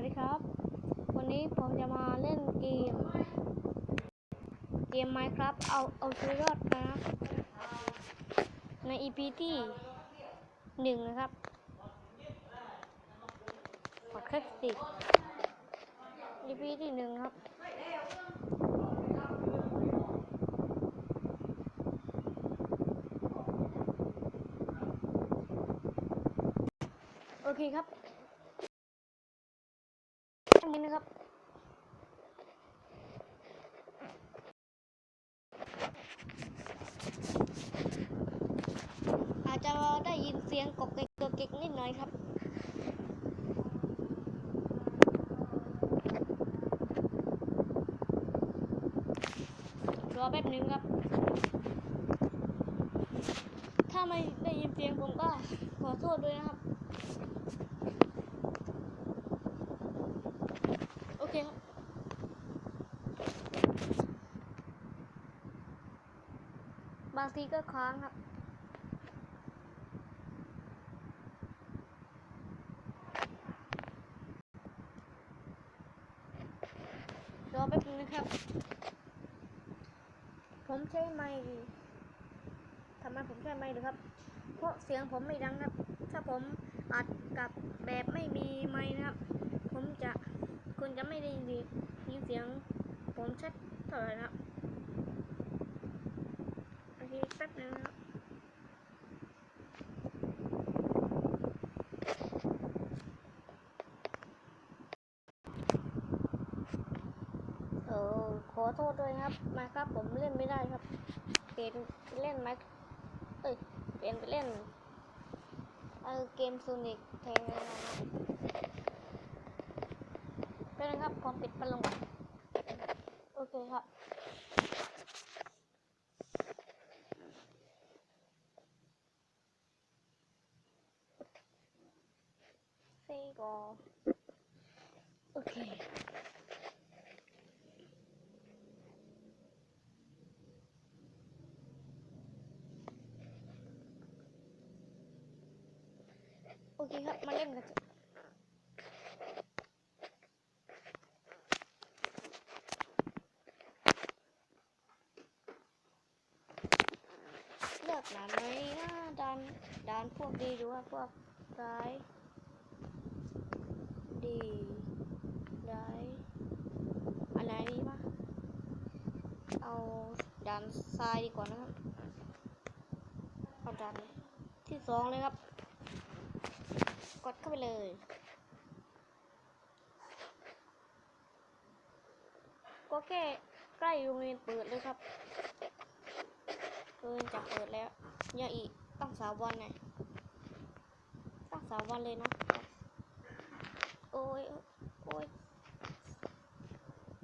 วัสดีครับ วันนี้ผมจะมาเล่นเกม เกม Minecraft เอาเอาชีวิตรอดนะครับใน EP ที่หนึ่งนะครับขอแค่สิ EP ที่หนึ่งครับโอเคครับ อันนี้นะครับอาจจะได้ยินเสียงกกเก๊กกกเก๊กนิดหน่อยครับรอแป๊บนึงครับ ถ้าไม่ได้ยินเสียงผมก็ขอโทษด้วยนะครับ โอเคครับ บางทีก็ค้างครับ รอแป๊บนึงนะครับ ผมใช้ไมค์ทำไมผมใช้ไมค์หรือครับ เพราะเสียงผมไม่ดังครับ ถ้าผมอัดกับแบบไม่มีไมค์นะครับ ผมจะคุณจะไม่ได้ยินเสียงผมชัดเท่าไหร่นะครับ แป๊บนึงเออขอโทษด้วยครับมาครับผมเล่นไม่ได้ครับ เปลี่ยนไปเล่นไหมเอ้ยเปลี่ยนไปเล่นเออเกมโซนิกแทนนะครับเป็นนครับผมปิดพัดลมก่อนโอเคครับ เซกอ โอเค โอเคครับ มาเล่นกันเถอะเลือกด่านไหนนะด่านด่านพวกดีหรือว่าพวกร้าย ดีร้ายอันไหนดีวะเอาด่านทรายดีกว่านะครับเอาด่านที่สองเลยครับ กดเข้าไปเลยก็แค่ใกล้โรงเรียนเปิดเลยครับโรงเรียนจะเปิดแล้วย่าอีกตั้งสามวันไงตั้งสามวันเลยนะ โอ้ยโอ้ย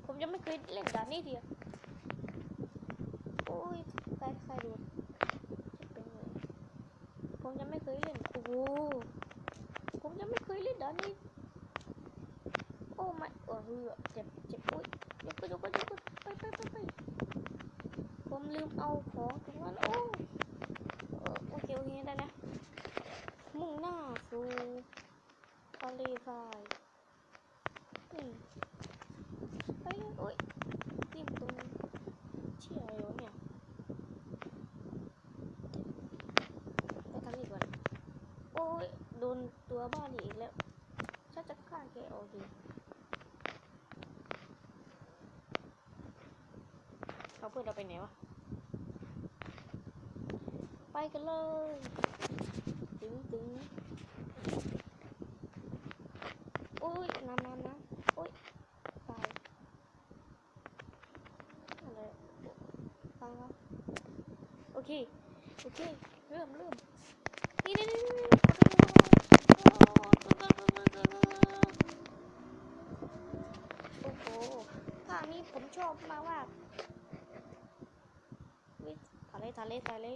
ผมยังไม่เคยเล่นด่านนี้เดียวโอ้ยใครใครดูจะเป็นไงผมยังไม่เคยเล่น โอ้โหผมยังไม่เคยเล่นด่านนี้ โอ้ไม่โอ้เหือเจ็บเจ็บอุ้ยเดี๋ยวก็เดี๋ยวก็เดี๋ยวก็ไปไปไปไปผมลืมเอาของตรงนั้นโอ้เออโอเคโอเคได้นะมุ่งหน้าสู่ทะเลทราย อืมไปเลยโอ้ยนี่มันตรงเชี่ยอะไรวะเนี่ยไปทางนี้ก่อนโอ้ยโดนตัวบ้านี่อีกแล้วฉันจะฆ่าแกโอเคเขาเพื่อนเราไปไหนวะ ไปกันเลยตึงตึงโอ้ยน้ำน้ำน้ำโอ้ย ตาย อะไรฟังวะโอ เค โอเค เริ่มเริ่มนี่นี่นี่นี่โอ้โหภาคนี้ผมชอบมากว่าวิทะเลทะเลทะเล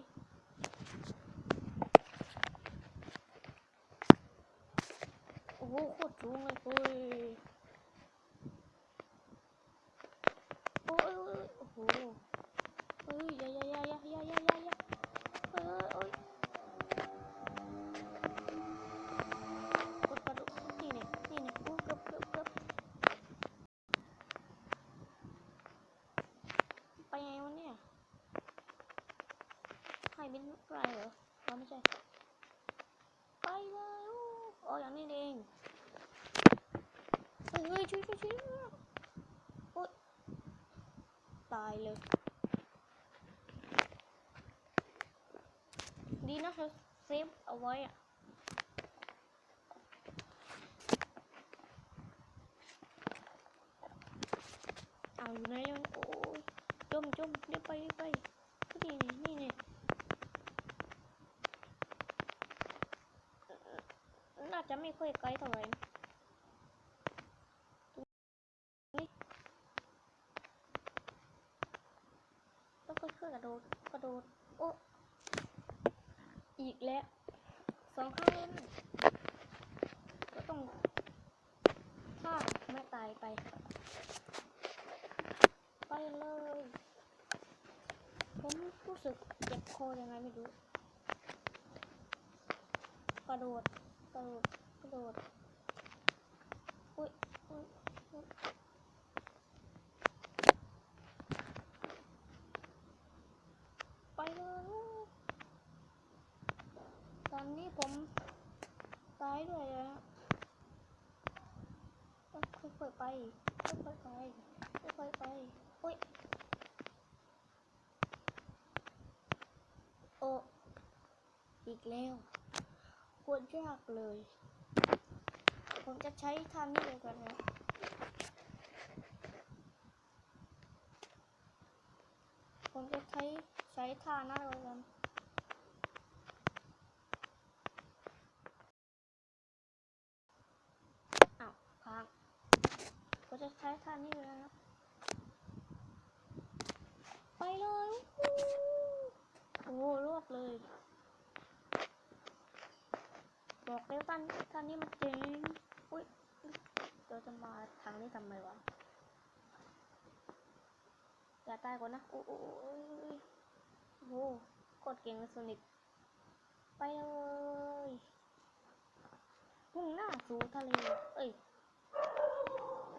โอ้โหโคตรสูงเลยเฮ้ยโอ้ยโอ้โห ไรบินไกเหรอไม่ใช่ไปเลยอ๋ออย่างนี้เองเฮ้ยช่วยช่วยช่วยโอ๊ยตายเลย ดีนะเขาเซฟเอาไว้อะเอาอยู่ไหนมันโอ้ยจมจมเดี๋ยวไปเดี๋ยวไปก็ดีนี่นี่เนี่ยาจะไม่ค่อยไกลเท่าไหร่ต้องค่อยๆกระโดดกระโดดโอ้อีกแล้วสองครั้งแล้นก็ต้องฆ่าไม่ตายไป ไปเลย ผมรู้สึกเจ็บคอยังไงไม่รู้กระโดด กระโดดกระโดดอุ้ยอุ้ยอุ๊ยไปเลยตอนนี้ผมตายด้วยอะต้องค่อยๆไปค่อยๆไปค่อยๆไปอุ้ยโอ้อีกแล้ว ควรยากเลย ผมจะใช้ท่านี้เลยกันนะผมจะใช้ใช้ท่าหน้าเลยกัน อ้าวค้างผมจะใช้ท่านี้เลยนะครับ ไปเลยวู้โอ้โหรวดเลย บอกแล้วท่านท่านนี้มันเจ๋งอุ้ยเราจะมาทางนี้ทำไมวะ อย่าตายก่อนนะโอ้โหโอ้ยโอ้โหโคตรเก่งเลยโซนิกไปเลยมุ่งหน้าสู่ทะเล เอ้ย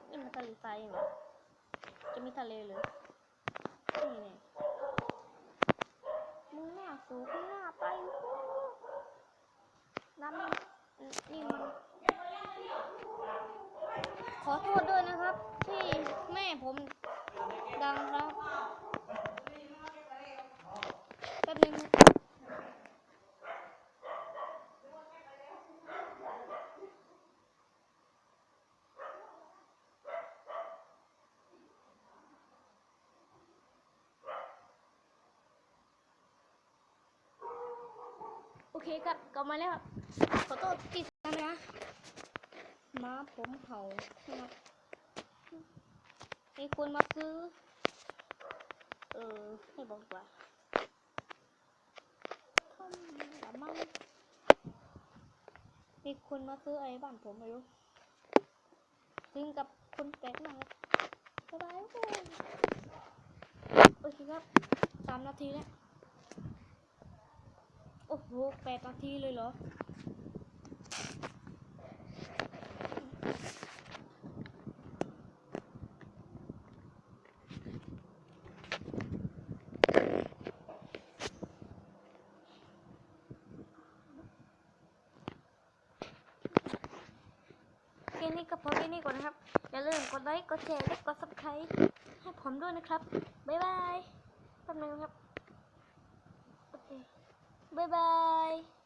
นี่มันทะเลทรายเหรอจะมีทะเลเลยนี่ไงมุ่งหน้าสู่ข้างหน้าไปน้ำมัน นี่มันขอโทษด้วยนะครับ ที่แม่ผมดังครับแป๊บนึง เคครับกลับมาแล้วครับขอโทษที่ทำนะมาผมเห่าครับมีคนมาซื้อ เออให้บอกว่าทำละมั้งมีคนมาซื้อไอะไรบ้านผมไม่รู้ถึงกับคนแปลกหน้าครับายบายโอเคครับสามนาทีแล้ว โหแปดนาทีเลยเหรอ คลิปนี้ก็พอแค่นี้ก่อนนะครับ อย่าลืมกดไลค์ กดแชร์ และกด subscribe ให้ผมด้วยนะครับ บ๊ายบายแป๊บนึงครับ 拜拜。